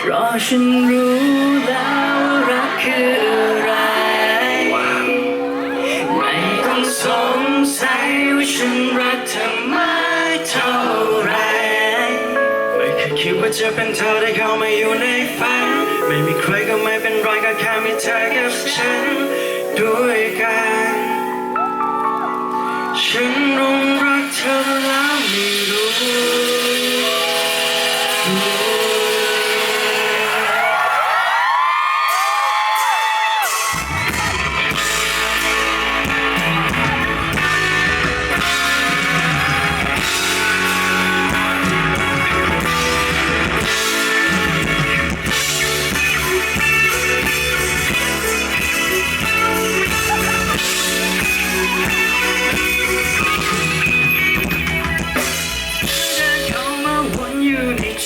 เพราะฉันรู้แล้วรักคืออะไร ไม่ต้องสงสัยว่าฉันรักเธอมากเท่าไร ไม่เคยคิดว่าจะเป็นเธอได้เข้ามาอยู่ในฝัน ไม่มีใครก็ไม่เป็นไรก็แค่มีเธอกับฉันด้วยกัน ฉันรงรักเธอแล้วไม่รู้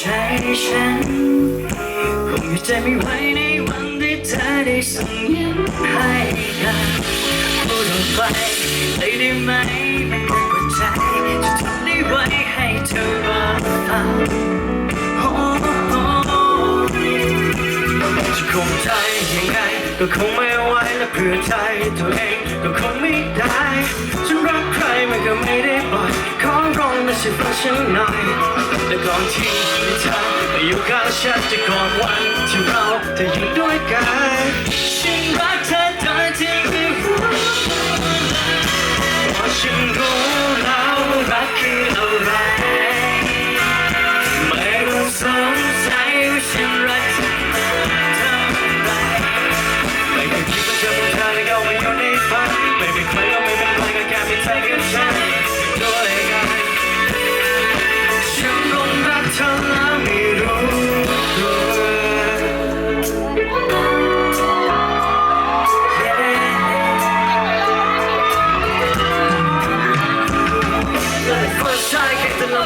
ใจฉันคงอยู่ใจไม่ไหวในวันที่เธอได้ส่งยิ้มให้กันพูดออกไปเลยได้ไหมไม่เกรงว่าใจจะทนได้ไหวให้เธอรับฟังโอ้โอ้จะคงใจยังไงก็คงไม่ไหวและเพื่อใจตัวเองก็คงไม่ได้ฉันรักใครมันก็ไม่ได้ปล่อยขอร้องมาช่วยฟังฉันหน่อย อนที่เธอมาอยู่กับฉันจะก่อนวันที่เราจะอยู่ด้วยกัน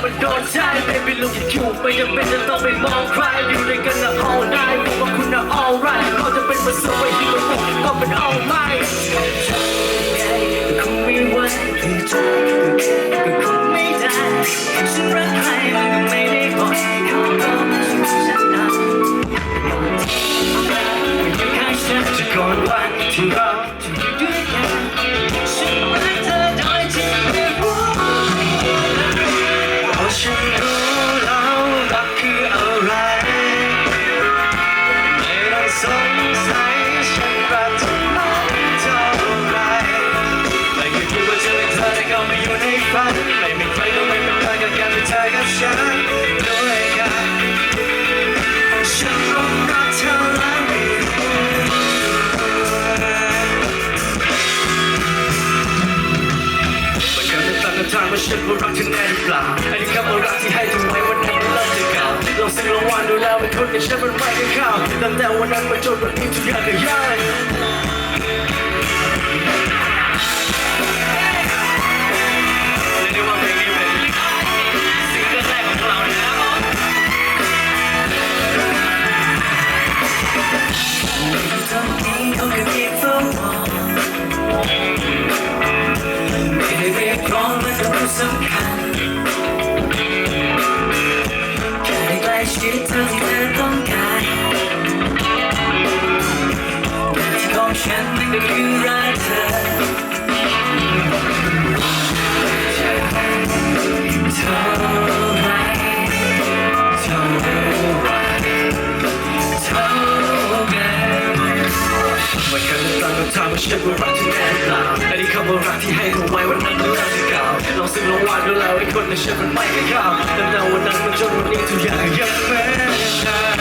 มันโดนใจ Baby look at you ไม่จำเป็นจะต้องไปมองใครอยู่ด้วยกันนะ all night บอกว่าคุณน่ะ all right เขาจะเป็นมาสู้ไปที่มันก็เป็น all night คงไม่ไหวที่ใจก็คงไม่ได้ ไม่มีใครก็ไม่เป็นไรก็แค่มีเธอกับฉันด้วยกันฉันรู้รักเธอแล้วไม่รู้มันเกิดในตั้งคำถามว่าฉันว่ารักเธอแน่หรือเปล่าไอ้ที่คำว่ารักที่ให้เธอไว้วันนั้นมันเริ่มจะเก่าลองสักลองวันดูแล้วเป็นคนกับฉันมันไม่กันเข้าตั้งแต่วันนั้นมาจนวันนี้ทุกอย่างก็ย้าย เรียกร้องมันก็รู้สำคัญแค่ได้ใกล้ชิดเธอที่เธอต้องการหน้าที่ของฉันมันก็คือรักเธอ รักที่ให้เธอไว้วันนั้นเริ่มจะเก่าลองซึ่งลองวาดดูแล้วไอ้คนในฉันมันไม่เคยเข้าตั้งแต่วันนั้นมาจนวันนี้ทุกอย่างยังเห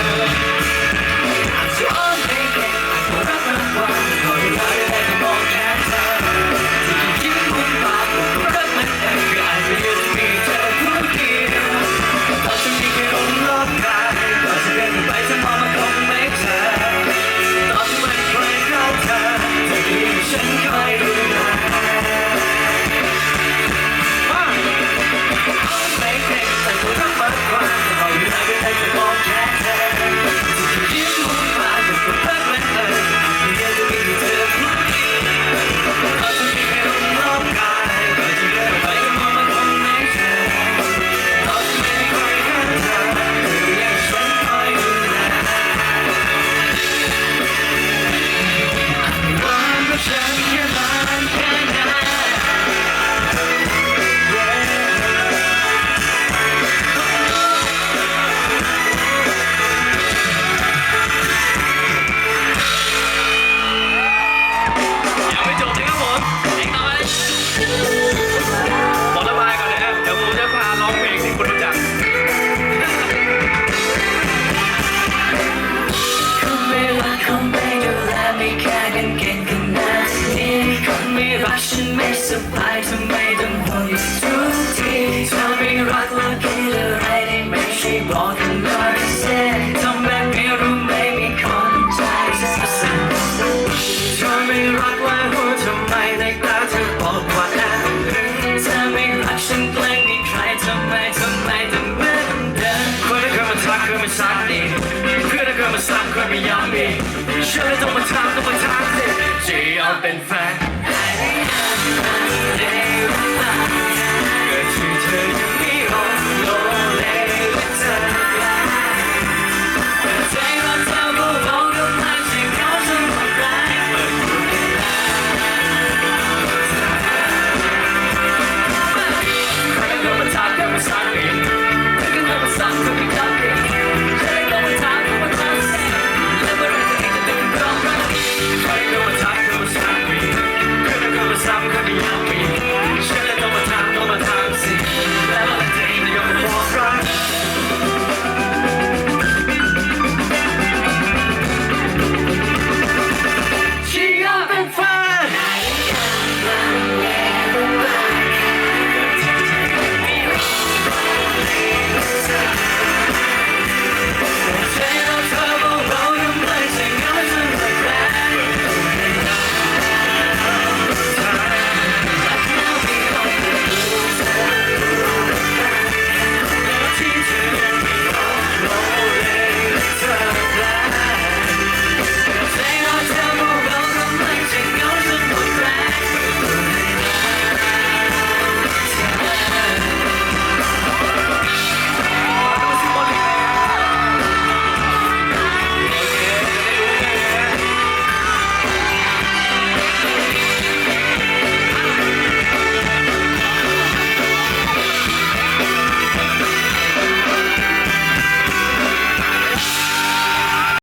มาซ้ำใครไ